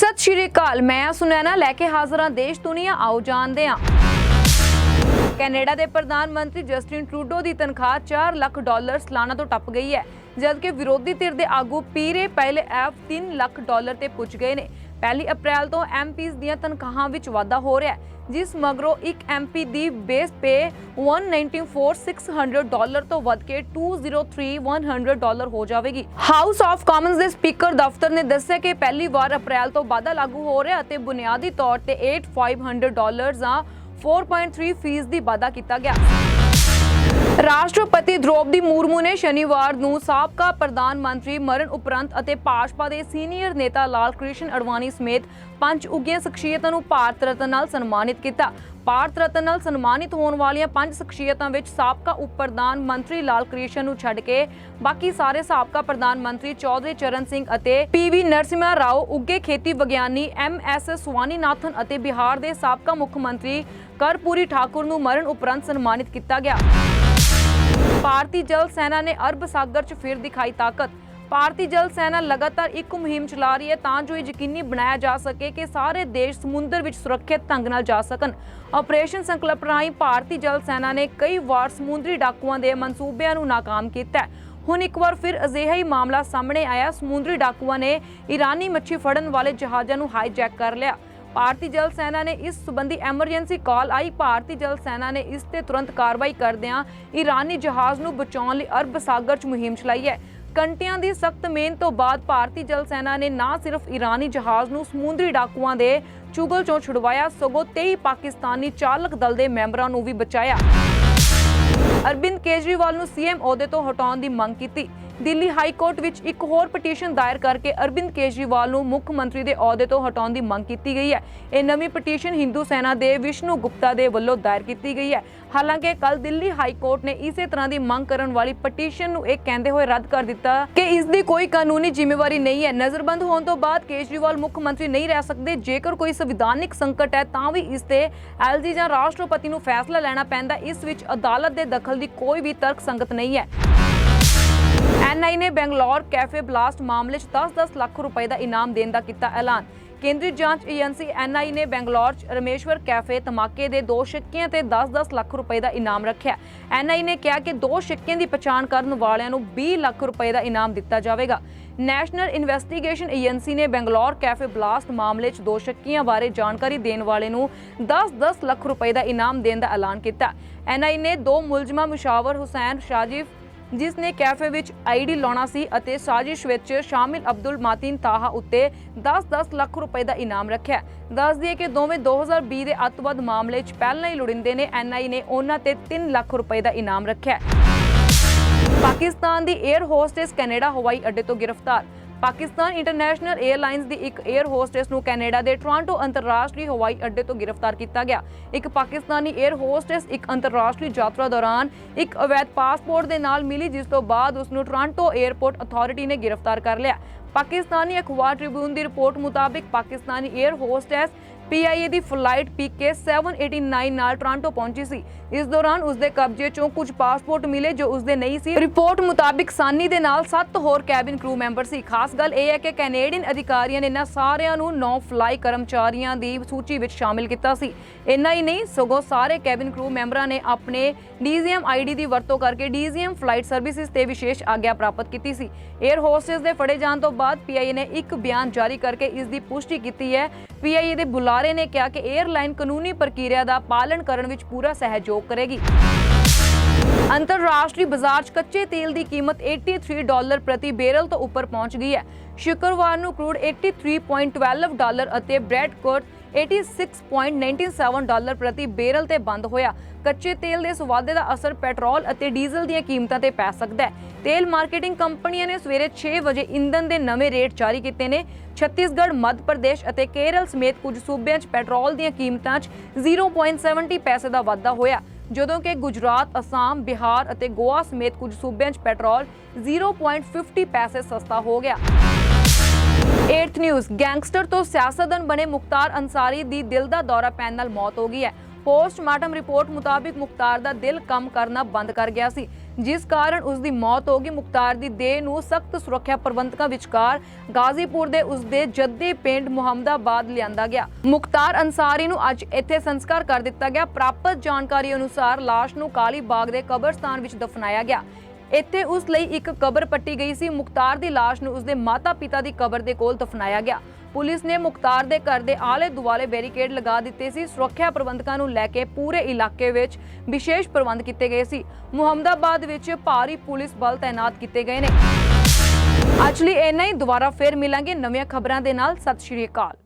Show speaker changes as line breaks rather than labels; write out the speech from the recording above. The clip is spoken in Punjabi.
ਸਤਿ ਸ਼੍ਰੀ ਅਕਾਲ। ਮੈਂ ਸੁਨੈਨਾ ਲੈ ਕੇ ਹਾਜ਼ਰਾਂ ਦੇਸ਼, ਦੁਨੀਆ, ਆਓ ਜਾਣਦੇ ਹਾਂ। ਕੈਨੇਡਾ ਦੇ ਪ੍ਰਧਾਨ ਮੰਤਰੀ ਜਸਟਿਨ ਟਰੂਡੋ ਦੀ ਤਨਖਾਹ 4 ਲੱਖ ਡਾਲਰ ਸਾਲਾਨਾ ਤੋਂ ਟੱਪ ਗਈ ਹੈ, ਜਦਕਿ ਵਿਰੋਧੀ ਧਿਰ ਦੇ ਆਗੂ ਪੀਰੇ ਪਹਿਲੇ ਐਫ 3 ਲੱਖ ਡਾਲਰ ਤੇ ਪੁੱਜ ਗਏ ਨੇ। ਪਹਿਲੀ ਅਪ੍ਰੈਲ ਤੋਂ ਐਮਪੀਜ਼ ਦੀਆਂ ਤਨਖਾਹਾਂ ਵਿੱਚ ਵਾਧਾ ਹੋ ਰਿਹਾ ਹੈ, ਜਿਸ ਮਗਰੋਂ ਇੱਕ ਐਮਪੀ ਦੀ ਬੇਸ ਪੇ 194600 ਡਾਲਰ ਤੋਂ ਵੱਧ ਕੇ 203100 ਡਾਲਰ ਹੋ ਜਾਵੇਗੀ। ਹਾਊਸ ਆਫ ਕਾਮਨਸ ਦੇ ਸਪੀਕਰ ਦਫ਼ਤਰ ਨੇ ਦੱਸਿਆ ਕਿ ਪਹਿਲੀ ਵਾਰ ਅਪ੍ਰੈਲ ਤੋਂ ਵਾਧਾ ਲਾਗੂ ਹੋ ਰਿਹਾ ਅਤੇ ਬੁਨਿਆਦੀ ਤੌਰ ਤੇ 8500 ਡਾਲਰ ਜਾਂ 4.3 ਫੀਸਦੀ ਵਾਧਾ ਕੀਤਾ ਗਿਆ। ਰਾਸ਼ਟਰਪਤੀ ਦ੍ਰੋਪਦੀ ਮੁਰਮੂ ਨੇ ਸ਼ਨੀਵਾਰ ਨੂੰ ਸਾਬਕਾ ਪ੍ਰਧਾਨ ਮੰਤਰੀ ਮਰਨ ਉਪਰੰਤ ਅਤੇ ਭਾਜਪਾ ਦੇ ਸੀਨੀਅਰ ਨੇਤਾ ਲਾਲ ਕ੍ਰਿਸ਼ਨ ਅਡਵਾਨੀ ਸਮੇਤ ਪੰਜ ਉੱਘੀਆਂ ਸ਼ਖਸੀਅਤਾਂ ਨੂੰ ਭਾਰਤ ਰਤਨ ਨਾਲ ਸਨਮਾਨਿਤ ਕੀਤਾ। ਭਾਰਤ ਰਤਨ ਨਾਲ ਸਨਮਾਨਿਤ ਹੋਣ ਵਾਲੀਆਂ ਪੰਜ ਸ਼ਖਸੀਅਤਾਂ ਵਿੱਚ ਸਾਬਕਾ ਉਪ ਪ੍ਰਧਾਨ ਮੰਤਰੀ ਲਾਲ ਕ੍ਰਿਸ਼ਨ ਨੂੰ ਛੱਡ ਕੇ ਬਾਕੀ ਸਾਰੇ ਸਾਬਕਾ ਪ੍ਰਧਾਨ ਮੰਤਰੀ ਚੌਧਰੀ ਚਰਨ ਸਿੰਘ ਅਤੇ ਪੀਵੀ ਨਰਸਿਮਹਾ ਰਾਓ, ਉੱਘੇ ਖੇਤੀ ਵਿਗਿਆਨੀ ਐਮ ਐਸ ਸਵਾਨੀਨਾਥਨ ਅਤੇ ਬਿਹਾਰ ਦੇ ਸਾਬਕਾ ਮੁੱਖ ਮੰਤਰੀ ਕਰਪੂਰੀ ਠਾਕੁਰ ਨੂੰ ਮਰਨ ਉਪਰੰਤ ਸਨਮਾਨਿਤ ਕੀਤਾ ਗਿਆ। ਭਾਰਤੀ ਜਲ ਸੈਨਾ ਨੇ ਅਰਬ ਸਾਗਰ 'ਚ ਫਿਰ ਦਿਖਾਈ ਤਾਕਤ। ਭਾਰਤੀ ਜਲ ਸੈਨਾ ਲਗਾਤਾਰ ਇੱਕ ਮੁਹਿੰਮ ਚਲਾ ਰਹੀ ਹੈ ਤਾਂ ਜੋ ਇਹ ਯਕੀਨੀ ਬਣਾਇਆ ਜਾ ਸਕੇ ਕਿ ਸਾਰੇ ਦੇਸ਼ ਸਮੁੰਦਰ ਵਿੱਚ ਸੁਰੱਖਿਅਤ ਢੰਗ ਨਾਲ ਜਾ ਸਕਣ। ਆਪਰੇਸ਼ਨ ਸੰਕਲਪ ਰਾਹੀਂ ਭਾਰਤੀ ਜਲ ਸੈਨਾ ਨੇ ਕਈ ਵਾਰ ਸਮੁੰਦਰੀ ਡਾਕੂਆਂ ਦੇ ਮਨਸੂਬਿਆਂ ਨੂੰ ਨਾਕਾਮ ਕੀਤਾ ਹੁਣ ਇੱਕ ਵਾਰ ਫਿਰ ਅਜਿਹਾ ਹੀ ਮਾਮਲਾ ਸਾਹਮਣੇ ਆਇਆ। ਸਮੁੰਦਰੀ ਡਾਕੂਆਂ ਨੇ ਈਰਾਨੀ ਮੱਛੀ ਫੜਨ ਵਾਲੇ ਜਹਾਜ਼ਾਂ ਨੂੰ ਹਾਈਜੈਕ ਕਰ ਲਿਆ। ਭਾਰਤੀ ਜਲ ਸੈਨਾ ਨੇ ਇਸ ਸੰਬੰਧੀ ਐਮਰਜੈਂਸੀ ਕਾਲ ਆਈ। ਭਾਰਤੀ ਜਲ ਸੈਨਾ ਨੇ ਇਸ ਤੇ ਤੁਰੰਤ ਕਾਰਵਾਈ ਕਰਦਿਆਂ ਇਰਾਨੀ ਜਹਾਜ਼ ਨੂੰ ਬਚਾਉਣ ਲਈ ਅਰਬ ਸਾਗਰ 'ਚ ਮੁਹਿੰਮ ਚਲਾਈ ਹੈ। ਕੰਟਿਆਂ ਦੀ ਸਖਤ ਮਿਹਨਤ ਤੋਂ ਬਾਅਦ ਭਾਰਤੀ ਜਲ ਸੈਨਾ ਨੇ ਨਾ ਸਿਰਫ ਈਰਾਨੀ ਜਹਾਜ਼ ਨੂੰ ਸਮੁੰਦਰੀ ਡਾਕੂਆਂ ਦੇ ਚੁਗਲ ਚੋਂ ਛੁਡਵਾਇਆ, ਸਗੋਂ 23 ਪਾਕਿਸਤਾਨੀ ਚਾਲਕ ਦਲ ਦੇ ਮੈਂਬਰਾਂ ਨੂੰ ਵੀ ਬਚਾਇਆ। ਅਰਬਿੰਦ ਕੇਜਰੀਵਾਲ ਨੂੰ ਸੀਐਮ ਅਹੁਦੇ ਤੋਂ ਹਟਾਉਣ ਦੀ ਮੰਗ ਕੀਤੀ। ਦਿੱਲੀ ਹਾਈ ਕੋਰਟ ਵਿੱਚ ਇੱਕ ਹੋਰ ਪਟੀਸ਼ਨ ਦਾਇਰ ਕਰਕੇ ਅਰਵਿੰਦ ਕੇਜਰੀਵਾਲ ਨੂੰ ਮੁੱਖ ਮੰਤਰੀ ਦੇ ਅਹੁਦੇ ਤੋਂ ਹਟਾਉਣ ਦੀ ਮੰਗ ਕੀਤੀ ਗਈ ਹੈ। ਇਹ ਨਵੀਂ ਪਟੀਸ਼ਨ ਹਿੰਦੂ ਸੈਨਾ ਦੇ ਵਿਸ਼ਨੂੰ ਗੁਪਤਾ ਦੇ ਵੱਲੋਂ ਦਾਇਰ ਕੀਤੀ ਗਈ ਹੈ। ਹਾਲਾਂਕਿ ਕੱਲ ਦਿੱਲੀ ਹਾਈ ਕੋਰਟ ਨੇ ਇਸੇ ਤਰ੍ਹਾਂ ਦੀ ਮੰਗ ਕਰਨ ਵਾਲੀ ਪਟੀਸ਼ਨ ਨੂੰ ਇਹ ਕਹਿੰਦੇ ਹੋਏ ਰੱਦ ਕਰ ਦਿੱਤਾ ਕਿ ਇਸ ਦੀ ਕੋਈ ਕਾਨੂੰਨੀ ਜ਼ਿੰਮੇਵਾਰੀ ਨਹੀਂ ਹੈ। ਨਜ਼ਰਬੰਦ ਹੋਣ ਤੋਂ ਬਾਅਦ ਕੇਜਰੀਵਾਲ ਮੁੱਖ ਮੰਤਰੀ ਨਹੀਂ ਰਹਿ ਸਕਦੇ। ਜੇਕਰ ਕੋਈ ਸੰਵਿਧਾਨਿਕ ਸੰਕਟ ਹੈ, ਤਾਂ ਵੀ ਇਸ ਤੇ ਐਲਜੀ ਜਾਂ ਰਾਸ਼ਟਰਪਤੀ ਨੂੰ ਫੈਸਲਾ ਲੈਣਾ ਪੈਂਦਾ। ਇਸ ਵਿੱਚ ਅਦਾਲਤ ਦੇ ਦਖਲ ਦੀ ਕੋਈ ਵੀ ਤਰਕ ਸੰਗਤ ਨਹੀਂ ਹੈ। ਐਨਆਈ ਨੇ ਬੰਗਲੌਰ ਕੈਫੇ ਬਲਾਸਟ ਮਾਮਲੇ 'ਚ 10-10 ਲੱਖ ਰੁਪਏ ਦਾ ਇਨਾਮ ਦੇਣ ਦਾ ਕੀਤਾ ਐਲਾਨ। ਕੇਂਦਰੀ ਜਾਂਚ ਏਜੰਸੀ ਐਨਆਈ ਨੇ ਬੰਗਲੌਰ 'ਚ ਰਮੇਸ਼ਵਰ ਕੈਫੇ ਧਮਾਕੇ ਦੇ ਦੋ ਸ਼ੱਕੀਆਂ ਤੇ 10-10 ਲੱਖ ਰੁਪਏ ਦਾ ਇਨਾਮ ਰੱਖਿਆ। ਐਨਆਈ ਨੇ ਕਿਹਾ ਕਿ ਦੋ ਸ਼ੱਕੀਆਂ ਦੀ ਪਛਾਣ ਕਰਨ ਵਾਲਿਆਂ ਨੂੰ 20 ਲੱਖ ਰੁਪਏ ਦਾ ਇਨਾਮ ਦਿੱਤਾ ਜਾਵੇਗਾ। ਨੈਸ਼ਨਲ ਇਨਵੈਸਟੀਗੇਸ਼ਨ ਏਜੰਸੀ ਨੇ ਬੈਂਗਲੌਰ ਕੈਫੇ ਬਲਾਸਟ ਮਾਮਲੇ 'ਚ ਦੋ ਸ਼ੱਕੀਆਂ ਬਾਰੇ ਜਾਣਕਾਰੀ ਦੇਣ ਵਾਲੇ ਨੂੰ 10-10 ਲੱਖ ਰੁਪਏ ਦਾ ਇਨਾਮ ਦੇਣ ਦਾ ਐਲਾਨ ਕੀਤਾ। ਐਨਆਈ ਨੇ ਦੋ ਮੁਲਜ਼ਮਾਂ, ਮੁਸ਼ਾਵਰ ਹੁਸੈਨ, ਸ਼ਾਜੀਫ ਜਿਸ ਨੇ ਕੈਫੇ ਵਿੱਚ ਆਈਡੀ ਲਾਉਣਾ ਸੀ ਅਤੇ ਸਾਜ਼ਿਸ਼ ਵਿੱਚ ਸ਼ਾਮਿਲ ਅਬਦੁਲ ਮਾਤਿਨ ਤਾਹਾ ਉੱਤੇ 10-10 ਲੱਖ ਰੁਪਏ ਦਾ ਇਨਾਮ ਰੱਖਿਆ। ਦੱਸ ਦਈਏ ਕਿ ਦੋਵੇਂ 2020 ਦੇ ਅੱਤਵਾਦ ਮਾਮਲੇ 'ਚ ਪਹਿਲਾਂ ਹੀ ਲੁੜਿੰਦੇ ਨੇ ਐਨਆਈ ਨੇ ਉਹਨਾਂ ਤੇ 3 ਲੱਖ ਰੁਪਏ ਦਾ ਇਨਾਮ ਰੱਖਿਆ। ਪਾਕਿਸਤਾਨ ਦੀ 에ਅਰ ਹੋਸਟੈਸ ਕੈਨੇਡਾ ਹਵਾਈ ਅੱਡੇ ਤੋਂ ਗ੍ਰਿਫਤਾਰ। ਪਾਕਿਸਤਾਨ ਇੰਟਰਨੈਸ਼ਨਲ 에ਅਰਲਾਈਨਸ ਦੀ ਇੱਕ 에ਅਰ ਹੋਸਟੈਸ ਨੂੰ ਕੈਨੇਡਾ ਦੇ ਟੋਰਾਂਟੋ ਅੰਤਰਰਾਸ਼ਟਰੀ ਹਵਾਈ ਅੱਡੇ ਤੋਂ ਗ੍ਰਿਫਤਾਰ ਕੀਤਾ ਗਿਆ। ਇੱਕ ਪਾਕਿਸਤਾਨੀ 에ਅਰ ਹੋਸਟੈਸ, ਇੱਕ ਅੰਤਰਰਾਸ਼ਟਰੀ ਯਾਤਰਾ ਦੌਰਾਨ ਇੱਕ ਅਵੈਧ ਪਾਸਪੋਰਟ ਦੇ ਨਾਲ ਮਿਲੀ, ਜਿਸ ਤੋਂ ਬਾਅਦ ਉਸ ਨੂੰ ਟੋਰਾਂਟੋ 에ਅਰਪੋਰਟ ਅਥਾਰਟੀ ਨੇ ਗ੍ਰਿਫਤਾਰ ਕਰ ਲਿਆ। ਪਾਕਿਸਤਾਨੀ ਅਖਬਾਰ ਟ੍ਰਿਬਿਊਨ ਦੀ ਰਿਪੋਰਟ ਮੁਤਾਬਕ ਪਾਕਿਸਤਾਨੀ 에ਅਰ ਹੋਸਟੈਸ ਪੀਆਈਏ ਦੀ ਫਲਾਈਟ ਪੀਕੇ 789 ਨਾਲ ਟੋਰਾਂਟੋ ਪਹੁੰਚੀ ਸੀ। ਇਸ ਦੌਰਾਨ ਉਸ ਦੇ ਕਬਜ਼ੇ ਚੋਂ ਕੁਝ ਪਾਸਪੋਰਟ ਮਿਲੇ ਜੋ ਉਸ ਦੇ ਨਹੀਂ ਸੀ। ਰਿਪੋਰਟ ਮੁਤਾਬਿਕ ਸਾਨੀ ਦੇ ਨਾਲ 7 ਹੋਰ ਕੈਬਿਨ ਕਰੂ ਮੈਂਬਰ ਸੀ। ਖਾਸ ਗੱਲ ਇਹ ਹੈ ਕਿ ਕੈਨੇਡੀਅਨ ਅਧਿਕਾਰੀਆਂ ਨੇ ਇਹਨਾਂ ਸਾਰਿਆਂ ਨੂੰ ਨੌ ਫਲਾਈ ਕਰਮਚਾਰੀਆਂ ਦੀ ਸੂਚੀ ਵਿੱਚ ਸ਼ਾਮਿਲ ਕੀਤਾ ਸੀ। ਇੰਨਾ ਹੀ ਨਹੀਂ, ਸਗੋਂ ਸਾਰੇ ਕੈਬਿਨ ਕਰੂ ਮੈਂਬਰਾਂ ਨੇ ਆਪਣੇ ਡੀਜ਼ੀਐਮ ਆਈਡੀ ਦੀ ਵਰਤੋਂ ਕਰਕੇ ਡੀਜ਼ੀਐਮ ਫਲਾਈਟ ਸਰਵਿਸਿਜ਼ ਤੇ ਵਿਸ਼ੇਸ਼ ਆਗਿਆ ਪ੍ਰਾਪਤ ਕੀਤੀ ਸੀ। 에ਅਰ ਹੋਸਟਸ ਦੇ ਫੜੇ ਜਾਣ ਤੋਂ ਬਾਅਦ ਪੀਆਈਏ ਨੇ ਇੱਕ ਬਿਆਨ ਜਾਰੀ ਕਰਕੇ ਇਸ ਦੀ ਪੁਸ਼ਟੀ ਕੀਤੀ ਹੈ। ਪੀਆਈਏ ਦੇ ਬੁਲਾਰੇ ਨੇ ਕਿਹਾ ਕਿ 에ਅਰਲਾਈਨ ਕਾਨੂੰਨੀ ਪ੍ਰਕਿਰਿਆ ਦਾ ਪਾਲਣ ਕਰਨ ਵਿੱਚ ਪੂਰਾ ਸਹਿਯੋਗ ਕਰੇਗੀ। ਅੰਤਰਰਾਸ਼ਟਰੀ ਬਾਜ਼ਾਰ 'ਚ ਕੱਚੇ ਤੇਲ ਦੀ ਕੀਮਤ 83 ਡਾਲਰ ਪ੍ਰਤੀ ਬੈਰਲ ਤੋਂ ਉੱਪਰ ਪਹੁੰਚ ਗਈ ਹੈ। ਸ਼ੁੱਕਰਵਾਰ ਨੂੰ ਕਰੂਡ 83.12 ਡਾਲਰ ਅਤੇ ਬ੍ਰੈਡ ਕੋਟ 86.97 ਡਾਲਰ ਪ੍ਰਤੀ ਬੈਰਲ ਤੇ ਬੰਦ ਹੋਇਆ। ਕੱਚੇ ਤੇਲ ਦੇ ਸਵਾਦੇ ਦਾ ਅਸਰ ਪੈਟਰੋਲ ਅਤੇ ਡੀਜ਼ਲ ਦੀਆਂ ਕੀਮਤਾਂ ਤੇ ਪੈ ਸਕਦਾ ਹੈ। ਤੇਲ ਮਾਰਕੀਟਿੰਗ ਕੰਪਨੀਆਂ ਨੇ ਸਵੇਰੇ 6 ਵਜੇ ਇੰਧਨ ਦੇ ਨਵੇਂ ਰੇਟ ਜਾਰੀ ਕੀਤੇ ਨੇ। ਛੱਤੀਸਗੜ੍ਹ ਮੱਧ ਪ੍ਰਦੇਸ਼ ਅਤੇ ਕੇਰਲ ਸਮੇਤ ਕੁਝ ਸੂਬਿਆਂ 'ਚ ਪੈਟਰੋਲ ਦੀਆਂ ਕੀਮਤਾਂ 'ਚ 0.70 ਪੈਸੇ ਦਾ ਵਾਧਾ ਹੋਇਆ। ਜਦੋਂ ਕਿ ਗੁਜਰਾਤ, ਅਸਾਮ, ਬਿਹਾਰ ਅਤੇ ਗੋਆ ਸਮੇਤ ਕੁਝ ਸੂਬਿਆਂ 'ਚ ਪੈਟਰੋਲ 0.50 ਪੈਸੇ ਸਸਤਾ ਹੋ ਗਿਆ। 8th ਨਿਊਜ਼ ਗੈਂਗਸਟਰ ਤੋਂ ਸਿਆਸਤਦਾਨ ਬਣੇ ਮੁਖਤਾਰ ਅੰਸਾਰੀ ਦੀ ਦਿਲ ਦਾ ਦੌਰਾ ਪੈਣ ਨਾਲ ਮੌਤ ਹੋ ਗਈ ਹੈ। ਪੋਸਟਮਾਰਟਮ ਰਿਪੋਰਟ ਮੁਤਾਬਿਕ ਮੁਖਤਾਰ ਦਾ ਦਿਲ ਕੰਮ ਕਰਨਾ ਬੰਦ ਕਰ ਗਿਆ ਸੀ। ਜਿਸ ਕਾਰਨ ਉਸ ਦੀ ਮੌਤ ਹੋ ਗਈ। ਮੁਖਤਾਰ ਦੀ ਦੇਹ ਨੂੰ ਸਖਤ ਸੁਰੱਖਿਆ ਪ੍ਰਬੰਧਕਾਂ ਵਿਚਕਾਰ ਗਾਜ਼ੀਪੁਰ ਦੇ ਉਸ ਦੇ ਜੱਦੀ ਪਿੰਡ ਮੁਹੰਮਦਾਬਾਦ ਲਿਆਂਦਾ ਗਿਆ। ਮੁਖਤਾਰ ਅਨਸਾਰੀ ਨੂੰ ਅੱਜ ਇੱਥੇ ਸੰਸਕਾਰ ਕਰ ਦਿੱਤਾ ਗਿਆ। ਪ੍ਰਾਪਤ ਜਾਣਕਾਰੀ ਅਨੁਸਾਰ ਲਾਸ਼ ਨੂੰ ਕਾਲੀ ਬਾਗ ਦੇ ਕਬਰਸਤਾਨ ਵਿੱਚ ਦਫਨਾਇਆ ਗਿਆ। ਇੱਥੇ ਉਸ ਲਈ ਇੱਕ ਕਬਰ ਪੱਟੀ ਗਈ ਸੀ। ਮੁਖਤਾਰ ਦੀ ਲਾਸ਼ ਨੂੰ ਉਸਦੇ ਮਾਤਾ-ਪਿਤਾ ਦੀ ਕਬਰ ਦੇ ਕੋਲ ਦਫਨਾਇਆ ਗਿਆ। ਪੁਲਿਸ ਨੇ ਮੁਖਤਾਰ ਦੇ ਘਰ ਦੇ ਆਲੇ ਦੁਆਲੇ ਬੈਰੀਕੇਡ ਲਗਾ ਦਿੱਤੇ ਸੀ। ਸੁਰੱਖਿਆ ਪ੍ਰਬੰਧਕਾਂ ਨੂੰ ਲੈ ਕੇ ਪੂਰੇ ਇਲਾਕੇ ਵਿੱਚ ਵਿਸ਼ੇਸ਼ ਪ੍ਰਬੰਧ ਕੀਤੇ ਗਏ ਸੀ। ਮੁਹੰਮਦਾਬਾਦ ਵਿੱਚ ਭਾਰੀ ਪੁਲਿਸ ਬਲ ਤਾਇਨਾਤ ਕੀਤੇ ਗਏ ਨੇ। ਅੱਜ ਲਈ ਇੰਨਾ ਹੀ। ਦੁਬਾਰਾ ਫੇਰ ਮਿਲਾਂਗੇ ਨਵੀਆਂ ਖਬਰਾਂ ਦੇ ਨਾਲ। ਸਤਿ ਸ਼੍ਰੀ ਅਕਾਲ।